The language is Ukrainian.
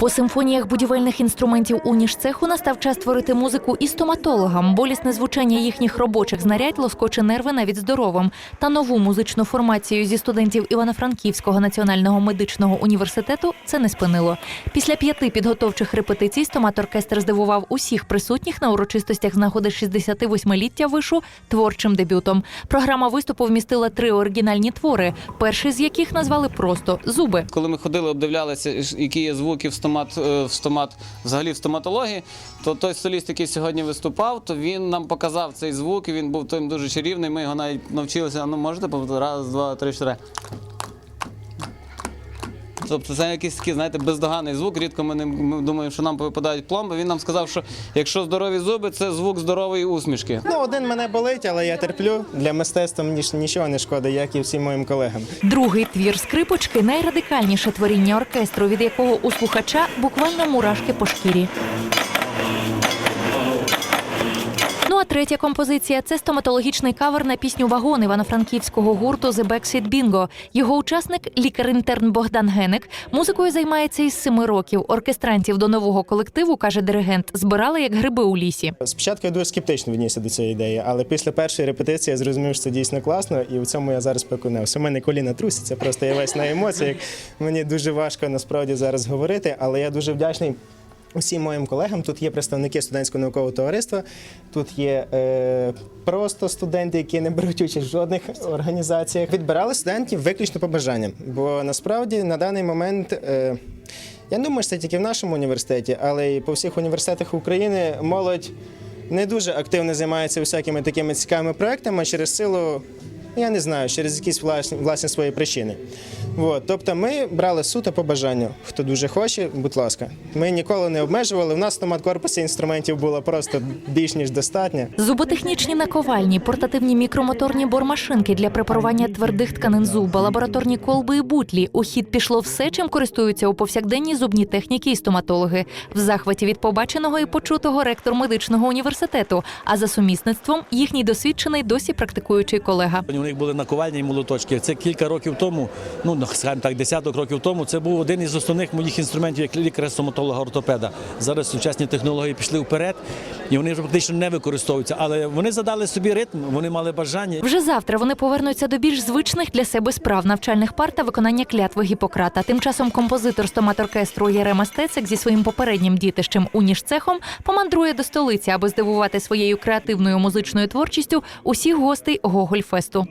По симфоніях будівельних інструментів уніжцеху настав час творити музику і стоматологам. Болісне звучання їхніх робочих знарядь лоскоче нерви навіть здоровим. Та нову музичну формацію зі студентів Івано-Франківського національного медичного університету це не спинило. Після п'яти підготовчих репетицій стомат-оркестр здивував усіх присутніх на урочистостях з нагоди 68-ліття вишу творчим дебютом. Програма виступу вмістила три оригінальні твори, перший з яких назвали просто зуби. Коли ми ходили, обдивлялися, які є звуки в стомат, е, в стомат, взагалі в стоматології, то той соліст, який сьогодні виступав, то він нам показав цей звук, і він був тим дуже чарівний. Ми його навіть навчилися. Ну можете раз, два, три, чотири. Тобто це якийсь такий, знаєте, бездоганний звук. Рідко ми не ми думаємо, що нам випадають пломби. Він нам сказав, що якщо здорові зуби, це звук здорової усмішки. Ну, один мене болить, але я терплю. Для мистецтва мені ж нічого не шкода, як і всім моїм колегам. Другий твір скрипочки найрадикальніше творіння оркестру, від якого у слухача буквально мурашки по шкірі. Ну а третя композиція це стоматологічний кавер на пісню Вагон івано-франківського гурту The Backseat Bingo. Його учасник, лікар-інтерн Богдан Генек, музикою займається із семи років. Оркестрантів до нового колективу, каже диригент, збирали як гриби у лісі. Спочатку я дуже скептично віднісся до цієї ідеї, але після першої репетиції я зрозумів, що це дійсно класно, і в цьому я зараз переконався. У мене коліна трусяться, просто я весь на емоціях. Мені дуже важко насправді зараз говорити, але я дуже вдячний. Усім моїм колегам тут є представники студентського наукового товариства, тут є е, просто студенти, які не беруть участь в жодних організаціях. Відбирали студентів виключно по бажанням. Бо насправді на даний момент е, я думаю, що це тільки в нашому університеті, але і по всіх університетах України молодь не дуже активно займається всякими такими цікавими проектами через силу, я не знаю, через якісь власні, власні свої причини. От, тобто ми брали суто по бажанню. Хто дуже хоче, будь ласка. Ми ніколи не обмежували. У нас в стомат-корпусі інструментів було просто більш ніж достатньо. Зуботехнічні наковальні, портативні мікромоторні бормашинки для препарування твердих тканин зуба, лабораторні колби і бутлі. У хід пішло все, чим користуються у повсякденній зубні техніки і стоматологи. В захваті від побаченого і почутого ректор медичного університету. А за сумісництвом їхній досвідчений досі практикуючий колега. У них були наковальні і молоточки. Це кілька років тому, ну скажімо так, десяток років тому. Це був один із основних моїх інструментів як лікаря стоматолога ортопеда. Зараз сучасні технології пішли вперед, і вони вже практично не використовуються. Але вони задали собі ритм, вони мали бажання. Вже завтра вони повернуться до більш звичних для себе справ навчальних пар та виконання клятви Гіппократа. Тим часом композитор стомат-оркестру Єрема Стецик зі своїм попереднім дітищем уніжцехом помандрує до столиці, аби здивувати своєю креативною музичною творчістю усіх гостей Гогольфесту.